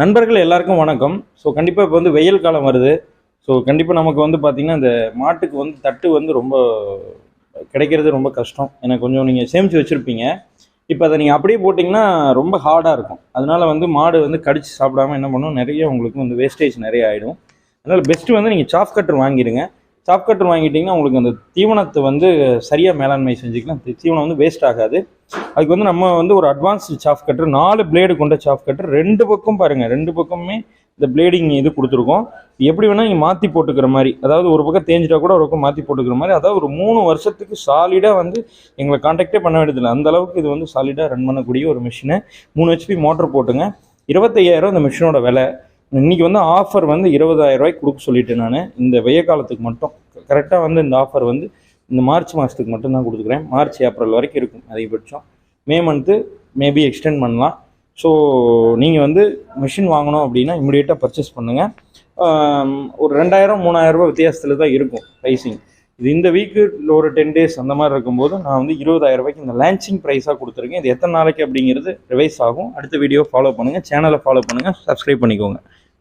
நண்பர்கள் எல்லாருக்கும் வணக்கம். ஸோ கண்டிப்பாக இப்போ வந்து வெயில் காலம் வருது. ஸோ கண்டிப்பாக நமக்கு வந்து பார்த்திங்கன்னா இந்த மாட்டுக்கு வந்து தட்டு வந்து ரொம்ப கிடைக்கிறது ரொம்ப கஷ்டம். எனக்கு கொஞ்சம் நீங்கள் சேமித்து வச்சுருப்பீங்க. இப்போ அதை நீங்கள் அப்படியே போட்டிங்கன்னா ரொம்ப ஹார்டாக இருக்கும். அதனால வந்து மாடு வந்து கடிச்சு சாப்பிடாம என்ன பண்ணும்? நிறைய உங்களுக்கு வந்து வேஸ்டேஜ் நிறைய ஆகிடும் அதனால் பெஸ்ட்டு வந்து நீங்கள் சாஃப் கட்டர் வாங்கிடுங்க. சாப் கட்டர் வாங்கிட்டீங்கன்னா உங்களுக்கு அந்த தீவனத்தை வந்து சரியாக மேலாண்மை செஞ்சுக்கலாம். தீவனம் வந்து வேஸ்ட் ஆகாது. அதுக்கு வந்து நம்ம வந்து ஒரு அட்வான்ஸ்டு சாஃப் கட்டர் நாலு பிளேடு கொண்ட சாஃப் கட்டர் ரெண்டு பக்கம் பாருங்கள் ரெண்டு பக்கமுமே இந்த பிளேடிங் இது கொடுத்துருக்கோம். எப்படி வேணால் நீங்கள் மாற்றி போட்டுக்கிற மாதிரி அதாவது ஒரு பக்கம் தேஞ்சிட்டா கூட ஒரு பக்கம் மாற்றி போட்டுக்கிற மாதிரி அதாவது ஒரு மூணு வருஷத்துக்கு சாலிடாக வந்து எங்களை காண்டாக்டே பண்ண வேண்டியதில்லை. அந்த அளவுக்கு இது வந்து சாலிடாக ரன் பண்ணக்கூடிய ஒரு மிஷினு மூணு ஹெச்பி மோட்டர் போட்டுங்க. இருபத்தையாயிரம் இந்த மிஷினோட விலை. இன்றைக்கி வந்து ஆஃபர் வந்து இருபதாயிரம் கொடுக்க சொல்லிட்டேன் நான். இந்த வெய்ய காலத்துக்கு மட்டும். கரெக்டாக வந்து இந்த ஆஃபர் வந்து இந்த மார்ச் மாதத்துக்கு மட்டும் தான் கொடுத்துக்கிறேன். மார்ச் ஏப்ரல் வரைக்கும் இருக்கும் அதிகபட்சம். மே மந்த்து மேபி எக்ஸ்டெண்ட் பண்ணலாம். ஸோ நீங்கள் வந்து மிஷின் வாங்கணும் அப்படின்னா இமிடியேட்டாக பர்ச்சேஸ் பண்ணுங்கள் ஒரு ரெண்டாயிரம் மூணாயிரம் ரூபாய் வித்தியாசத்தில் தான் இருக்கும் ப்ரைஸிங் இது இந்த வீக்கு ஒரு டென் டேஸ் அந்த மாதிரி இருக்கும்போது நான் வந்து இருபதாயிரம் ரூபாய்க்கு இந்த லான்ச்சிங் ப்ரைஸாக கொடுத்துருக்கேன். இது எத்தனை நாளைக்கு அப்படிங்கிறது ரிவைஸ் ஆகும். அடுத்த வீடியோ ஃபாலோ பண்ணுங்கள் சேனலை ஃபாலோ பண்ணுங்கள் சப்ஸ்கிரைப் பண்ணிக்கோங்க.